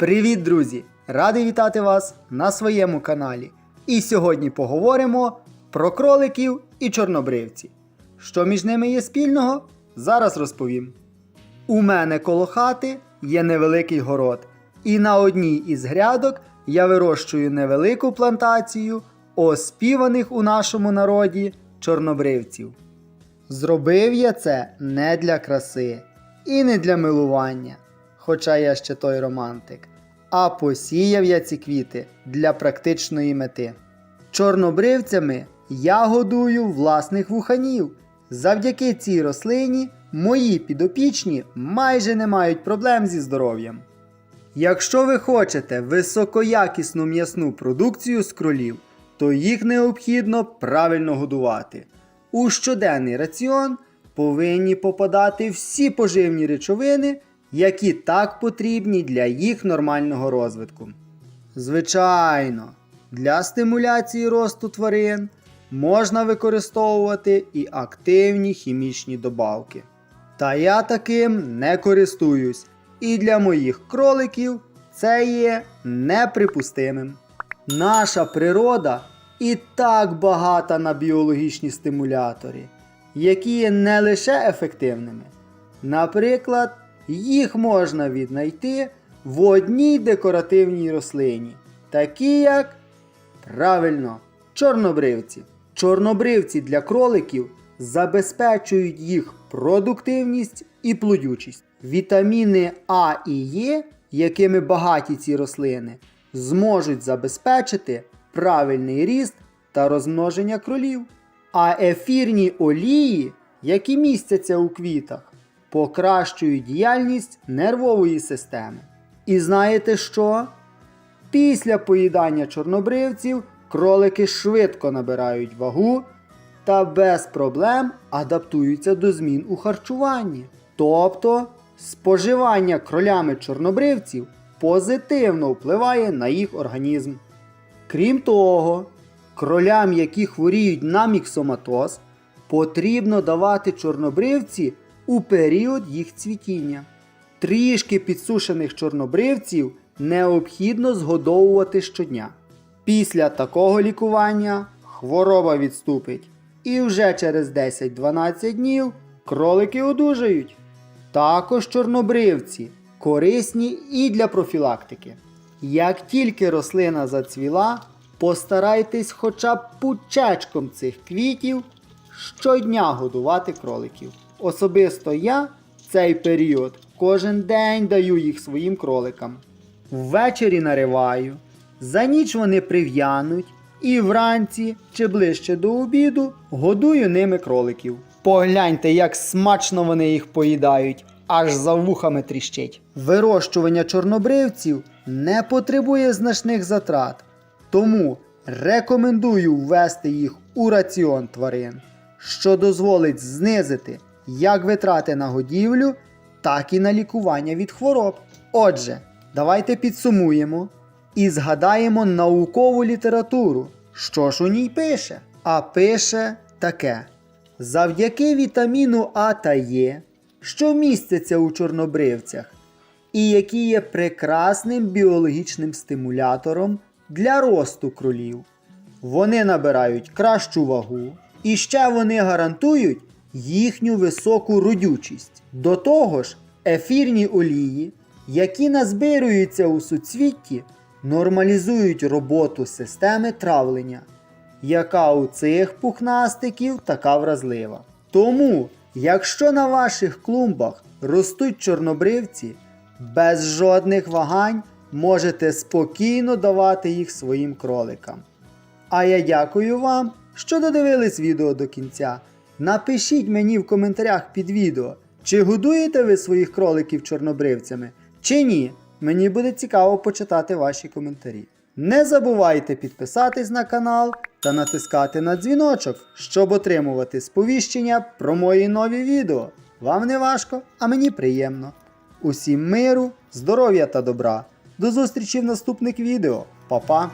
Привіт, друзі! Радий вітати вас на своєму каналі. І сьогодні поговоримо про кроликів і чорнобривці. Що між ними є спільного? Зараз розповім. У мене коло хати є невеликий город, і на одній із грядок я вирощую невелику плантацію оспіваних у нашому народі чорнобривців. Зробив я це не для краси і не для милування, хоча я ще той романтик, а посіяв я ці квіти для практичної мети. Чорнобривцями я годую власних вуханів. Завдяки цій рослині мої підопічні майже не мають проблем зі здоров'ям. Якщо ви хочете високоякісну м'ясну продукцію з кролів, то їх необхідно правильно годувати. У щоденний раціон повинні попадати всі поживні речовини, які так потрібні для їх нормального розвитку. Звичайно, для стимуляції росту тварин можна використовувати і активні хімічні добавки. Та я таким не користуюсь, і для моїх кроликів це є неприпустимим. Наша природа і так багата на біологічні стимулятори, які є не лише ефективними. Наприклад, їх можна віднайти в одній декоративній рослині, такі як правильно чорнобривці. Чорнобривці для кроликів забезпечують їх продуктивність і плодючість. Вітаміни А і Е, якими багаті ці рослини, зможуть забезпечити правильний ріст та розмноження кролів. А ефірні олії, які містяться у квітах, покращують діяльність нервової системи. І знаєте що? Після поїдання чорнобривців кролики швидко набирають вагу та без проблем адаптуються до змін у харчуванні. Тобто споживання кролями чорнобривців позитивно впливає на їх організм. Крім того, кролям, які хворіють на міксоматоз, потрібно давати чорнобривці у період їх цвітіння. Трішки підсушених чорнобривців необхідно згодовувати щодня. Після такого лікування хвороба відступить, і вже через 10-12 днів кролики одужають. Також чорнобривці корисні і для профілактики. Як тільки рослина зацвіла, постарайтесь хоча б пучечком цих квітів щодня годувати кроликів. Особисто я цей період кожен день даю їх своїм кроликам. Ввечері нариваю, за ніч вони прив'януть, і вранці чи ближче до обіду годую ними кроликів. Погляньте, як смачно вони їх поїдають, аж за вухами тріщить. Вирощування чорнобривців не потребує значних затрат, тому рекомендую ввести їх у раціон тварин, що дозволить знизити як витрати на годівлю, так і на лікування від хвороб. Отже, давайте підсумуємо і згадаємо наукову літературу. Що ж у ній пише? А пише таке: завдяки вітаміну А та Е, що містяться у чорнобривцях, і які є прекрасним біологічним стимулятором для росту кролів. Вони набирають кращу вагу, і ще вони гарантують їхню високу родючість. До того ж, ефірні олії, які назбируються у суцвітті, нормалізують роботу системи травлення, яка у цих пухнастиків така вразлива. Тому, якщо на ваших клумбах ростуть чорнобривці, без жодних вагань можете спокійно давати їх своїм кроликам. А я дякую вам, що додивились відео до кінця. Напишіть мені в коментарях під відео, чи годуєте ви своїх кроликів чорнобривцями, чи ні. Мені буде цікаво почитати ваші коментарі. Не забувайте підписатись на канал та натискати на дзвіночок, щоб отримувати сповіщення про мої нові відео. Вам не важко, а мені приємно. Усім миру, здоров'я та добра. До зустрічі в наступних відео. Па-па!